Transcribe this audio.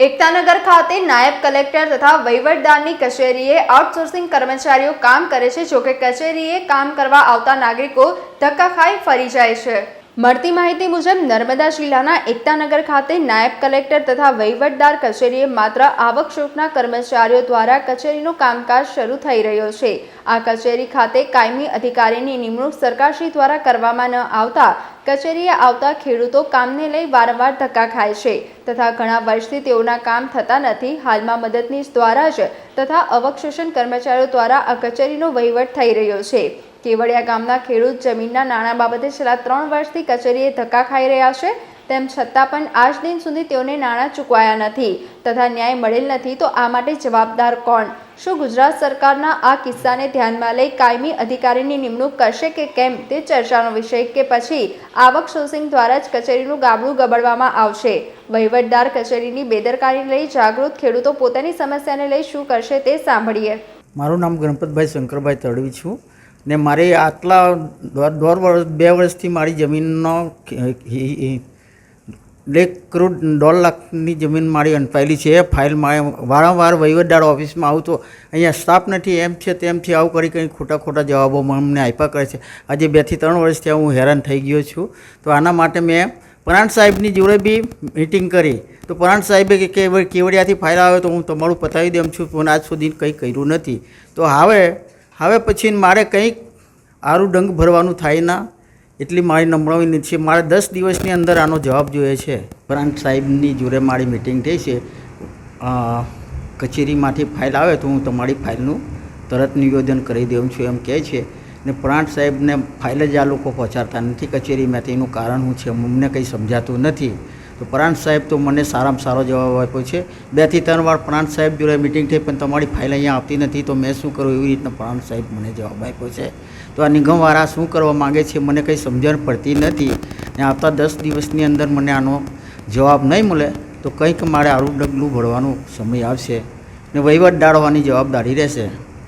એકતાનગર ખાતે નાયબ કલેક્ટર તથા વહીવટદારની કચેરીએ આઉટસોર્સિંગ કર્મચારીઓ કામ કરે છે, જોકે કચેરીએ કામ કરવા આવતા નાગરિકો ધક્કા ખાઈ ફરી જાય છે. મળતી માહિતી મુજબ નર્મદા જિલ્લાના એકતાનગર ખાતે નાયબ કલેક્ટર તથા વહીવટદાર કચેરીએ માત્ર આવક શુલ્કના કર્મચારીઓ દ્વારા કચેરીનું કામકાજ શરૂ થઈ રહ્યો છે. આ કચેરી ખાતે કાયમી અધિકારીની નિમણૂક સરકારશ્રી દ્વારા કરવામાં ન આવતા કચેરીએ આવતા ખેડૂતો કામને લઈ વારંવાર ધક્કા ખાય છે તથા ઘણા વર્ષથી તેઓના કામ થતા નથી. હાલમાં મદદનીશ દ્વારા જ તથા અવક્ષેષણ કર્મચારીઓ દ્વારા આ કચેરીનો વહીવટ થઈ રહ્યો છે. કેવડિયા ગામના ખેડૂત જમીનના નાણાં બાબતે છેલ્લા ત્રણ વર્ષથી કચેરીએ ધક્કા ખાઈ રહ્યા છે. તેમ છતાં પણ આજ દિન સુધી તેઓને નાણાં ચૂકવાયા નથી તથા ન્યાય મળેલ નથી. તો આ માટે જવાબદાર કોણ? શું ગુજરાત સરકારના આ કિસ્સાને ધ્યાનમાં લઈ કાયમી અધિકારીની નિમણૂક કરશે કે કેમ તે ચર્ચાનો વિષય કે પછી આવક સોર્સિંગ દ્વારા જ કચેરીનું ગાબડું ગબડવામાં આવશે? વહીવટદાર કચેરીની બેદરકારીને લઈ જાગૃત ખેડૂતો પોતાની સમસ્યાને લઈ શું કરશે તે સાંભળીએ. મારું નામ ગણપતભાઈ શંકરભાઈ તડવી છું. ને મારે આટલા દોઢ વર્ષ, બે વર્ષથી મારી જમીનનો એક કરોડ દોઢ લાખની જમીન મારી અનપાયેલી છે. એ ફાઇલ મારે વારંવાર વહીવટદાર ઓફિસમાં આવું તો અહીંયા સ્ટાફ નથી, એમ છે તેમથી આવું કરી કંઈ ખોટા ખોટા જવાબો અમને આપ્યા કરે છે. આજે બેથી ત્રણ વર્ષથી હું હેરાન થઈ ગયો છું. તો આના માટે મેં પરાણ સાહેબની જોડે બી મિટિંગ કરી. તો પરાણ સાહેબે કે, કેવડિયાથી ફાઇલ આવે તો હું તમારું પતાવી દઉં છું, પણ આજ સુધી કંઈ કર્યું નથી. તો હવે હવે પછી મારે કંઈક આરું ડંગ ભરવાનું થાય ના, એટલી મારી નમ્ર વિનંતી છે. મારે દસ દિવસની અંદર આનો જવાબ જોઈએ છે. પ્રાંત સાહેબની જોડે મારી મિટિંગ થઈ છે. કચેરીમાંથી ફાઇલ આવે તો હું તમારી ફાઇલનું તરત નિવેદન કરી દઉં છું એમ કહે છે. ને પ્રાંત સાહેબને ફાઇલ જ આ લોકો પહોંચાડતા નથી કચેરીમાંથી. એનું કારણ શું છે? અમને કંઈ સમજાતું નથી. તો પ્રાંત સાહેબ તો મને સારામાં સારો જવાબ આપ્યો છે. બેથી ત્રણ વાર પ્રાંત સાહેબ જોડે મિટિંગ થઈ, પણ તમારી ફાઇલ અહીંયા આવતી નથી, તો મેં શું કરું એવી રીતના પ્રાંત સાહેબ મને જવાબ આપ્યો છે. તો આ નિગમવાળા શું કરવા માગે છે મને કંઈ સમજણ પડતી નથી. ને આવતા દસ દિવસની અંદર મને આનો જવાબ નહીં મળે, તો કંઈક મારે આરું ડગલું ભરવાનો સમય આવશે. ને વહીવટ ડાળવાની જવાબદારી રહેશે.